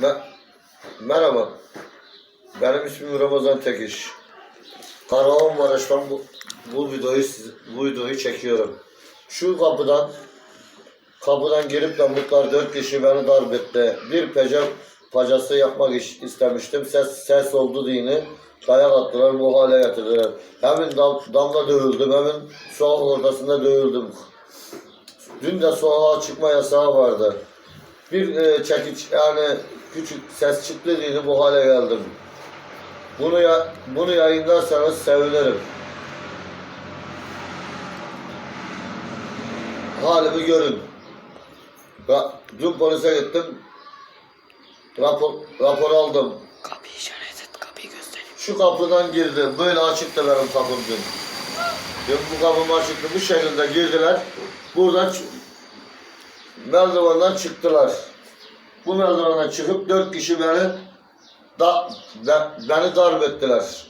Me- Merhaba. Benim ismim Ramazan Tekiş. Kahramanmaraş'tan bu, bu videoyu bu videoyu çekiyorum. Şu kapıdan kapıdan girip de mutlar dört kişi beni darp etti. Bir pece pacası yapmak iş- istemiştim. Ses ses oldu dini. Dayak attılar, bu hale getirdiler. Hemen dam, damla dövüldüm, hemen sokak ortasında dövüldüm. Dün de sokağa çıkma yasağı vardı. Bir e, çekiç yani küçük ses çıktı diye bu hale geldim. Bunu ya bunu yayınlarsanız sevinirim. Halimi görün. Ra dün polise gittim. Rapor, rapor aldım. Kapıyı işaret et, kapıyı göstereyim. Şu kapıdan girdim. Böyle açıktı benim kapım dün. Dün bu kapım açıktı. Bu şekilde girdiler. Buradan merdivenden çıktılar. Bu merdivenden çıkıp dört kişi beni da, be- beni darp ettiler.